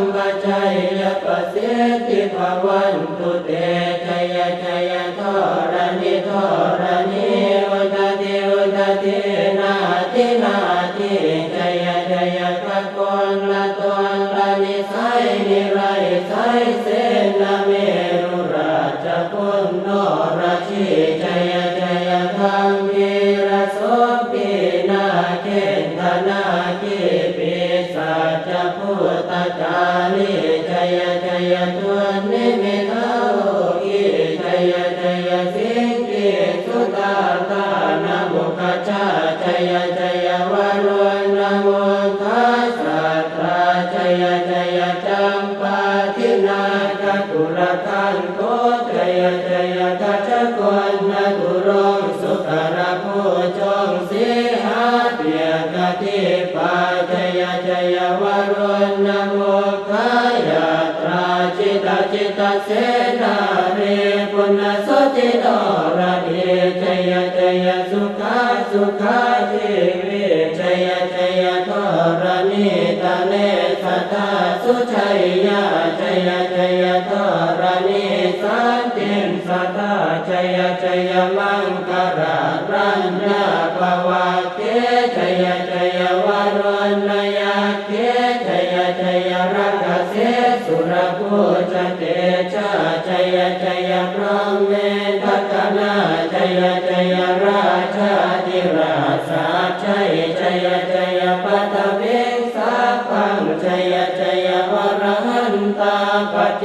พพัมปชัยยปะสิติภวันตุเตชยชยทรณิทรณิอุตติอุตตินาทินาทิชยชยกะกลละตนละนิสัยนิไรไสยเสนาเมรุราชพุนโนราชีชยชยธรรมวีรโสปีนาเกณฑนาคิปิสัจพุ ทธจารีชยชยตุนิมิตาโลกีชยชยสิงกิสุตาตานามุขจาชยชยวรุณนโมทัสสะตราชยชยจัมปาทินาคตุรคันโตชยชยกัจจกวนนาตุรงสุขระ เรปุณสติโนระเดชยชยสุขาสุขาทิวิชยชยทรณิตาเนสัทธาสุชัยยาชยชยทรณิสันติสัทธาชยชยมังคารารัญญาภวะเกชยชยวรุณยาเกชยชยรัก เสสุรภูจเตชะชยชยพระเมทัคนาชยชยราชาธิราชาชัยชยชยปัตเวสาพังชยชยวรหันตาปเจ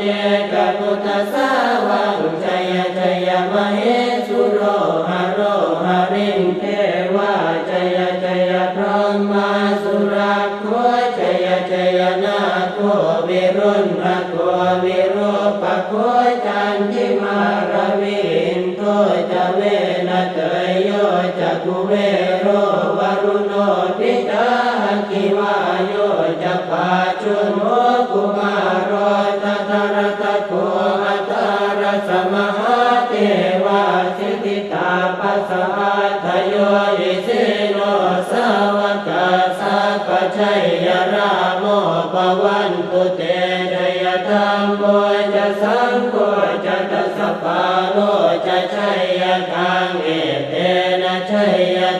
กพุทธสา จะกุเวโรวรุโนปิตาคิวาโยจะปาชุนโมกุมารโรตตรตะโคอัตตารสมหาเทวาสิทธิตาปัสสะทโยอิสิโนสาวกาสัพชัยยราโมปวันตุเตชยธรรมโมจะสังโฆจะตัสสะปาโลจะชัยยังเอเต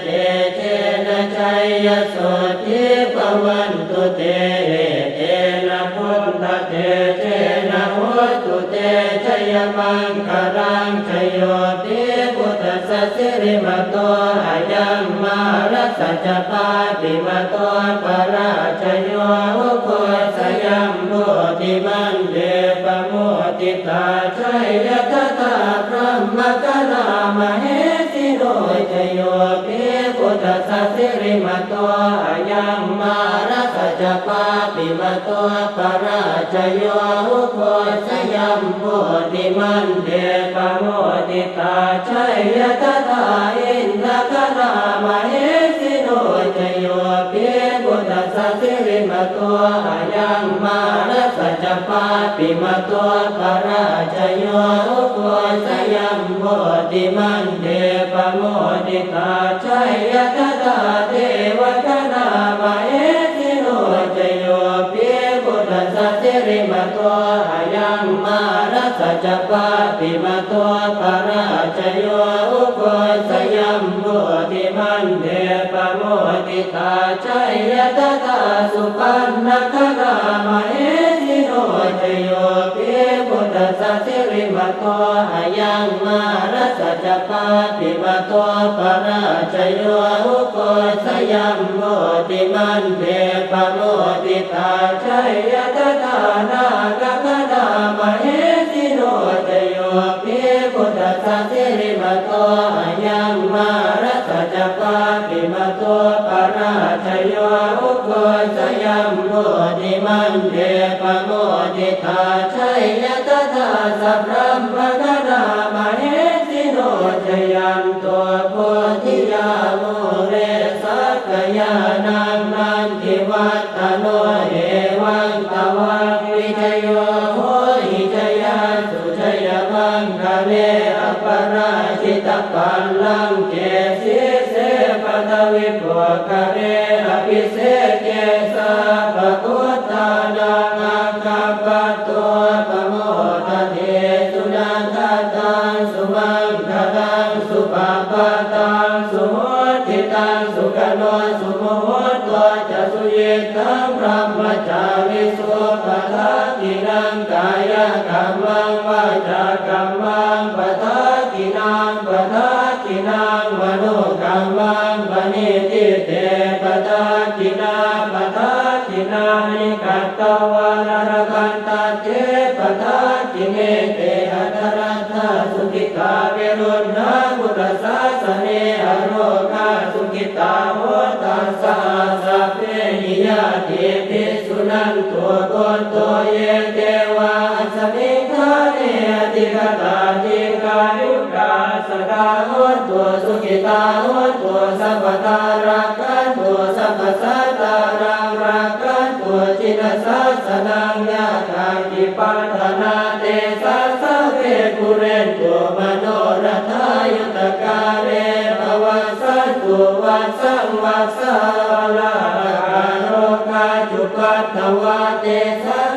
เตเจนะชัยยสุทิปวันตุเตเตนะพุทธเตเจนะโหตุเตชยมังคารังชโยติพุทธสัสสิริมโตอายัมมารัสสจปาติมโตปราชโยอุโคสยัมโพธิมันเดปโมติตาชัยยตตาพระมกนามเหสิ มตอายัมมารัสสจปาติมโตปราชโยอุโคสยัมโพธิมันเดปโมติตาชัยยะตตาอินทกนามเหสิโนชโยเปิพุทธสัสิริมตอายังมารัสสจปาปิมโตปราชโยอุโคสยัมโพธิมันเดปโมติตาชั รัจปาปิมโตปราชโยอุโคสยัมโพธิมันเดปโมติตาชัยยตตาสุปันนคณามเหสิโนชโยปิพุทธสัสสิริมโตอายังมารัสสจปาปิมโตปราชโยอุโคสยัมโพธิมันเดปโมติตาชัยยตต มันเทปโมติตาชัยยะตถาสัพพมปะตรามาเหติโนชยันตัวโพธิยาโมเรสักยานังนันทิวัตตโนเอวังตวังวิจโยโหหิจยันสุจยมังคะเนอปราชิตปัลลังเกสิเสปตวิปวกะเรอภิเสเก ตังสุโหติตังสุขโนสุโมโหตัวจะสุเยตังพระมจาริสุปะทะกินังกายกรรมังวาจากรรมังปะทะกินังปะทะกินังมโนกรรมังปณิติเตปะทะกินาปะทะกินานิกัตตวานรกันตาเจปะทะกิเมเตอัตรัตถสุขิตาเวรุณน นะสัสนังยาคาติปัฏนาเตสัสะเวกุเรนตัวมโนรทายุตกาเรภวัสสุวัสสังวัสสาลาโรกาจุปัตถวาเตสั